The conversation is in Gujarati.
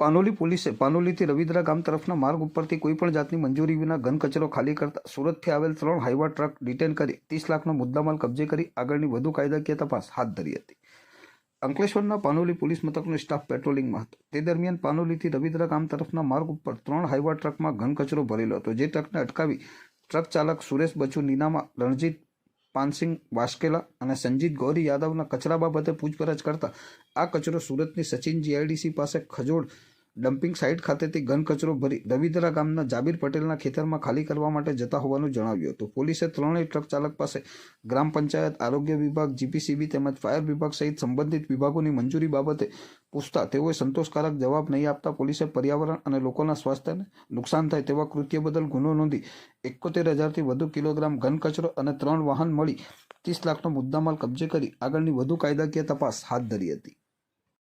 પાનોલી પોલીસે, પાનોલીથી રવિદ્રા ગામ તરફના માર્ગ ઉપરથી કોઈપણ જાતની મંજૂરી વિના ઘન કચરો ખાલી કરતા સુરતથી આવેલ ત્રણ હાઈવા ટ્રક ડિટેન કરી ત્રીસ લાખનો મુદ્દામાલ કબજે કરી આગળની વધુ કાયદાકીય તપાસ હાથ ધરી હતી. અંકલેશ્વરના પાનોલી પોલીસ મથકનો સ્ટાફ પેટ્રોલિંગમાં હતો. તે દરમિયાન પાનોલીથી રવિદ્રા ગામ તરફના માર્ગ ઉપર ત્રણ હાઈવા ટ્રકમાં ઘન કચરો ભરેલો હતો. જે ટ્રકને અટકાવી ટ્રક ચાલક સુરેશ બચુ નીનામા રણજીત પાનસિંગ વાસ્કેલા અને સંજીત ગૌરી યાદવના કચરા બાબતે પૂછપરછ કરતા આ કચરો સુરતની સચિન જીઆઈડીસી પાસે ખજોડ ડમ્પિંગ સાઇટ ખાતેથી ઘન કચરો ભરી દવિદરા ગામના જાબીર પટેલના ખેતરમાં ખાલી કરવા માટે જતા હોવાનું જણાવ્યું હતું. પોલીસે ત્રણેય ટ્રક ચાલક પાસે ગ્રામ પંચાયત આરોગ્ય વિભાગ, જીપીસીબી તેમજ ફાયર વિભાગ સહિત સંબંધિત વિભાગોની મંજૂરી બાબતે પૂછતા તેઓએ સંતોષકારક જવાબ નહીં આપતા પોલીસે પર્યાવરણ અને લોકોના સ્વાસ્થ્યને નુકસાન થાય તેવા કૃત્ય બદલ ગુનો નોંધી એકોતેર હજારથી વધુ કિલોગ્રામ ઘન કચરો અને ત્રણ વાહન મળી ત્રીસ લાખનો મુદ્દામાલ કબજે કરી આગળની વધુ કાયદાકીય તપાસ હાથ ધરી હતી.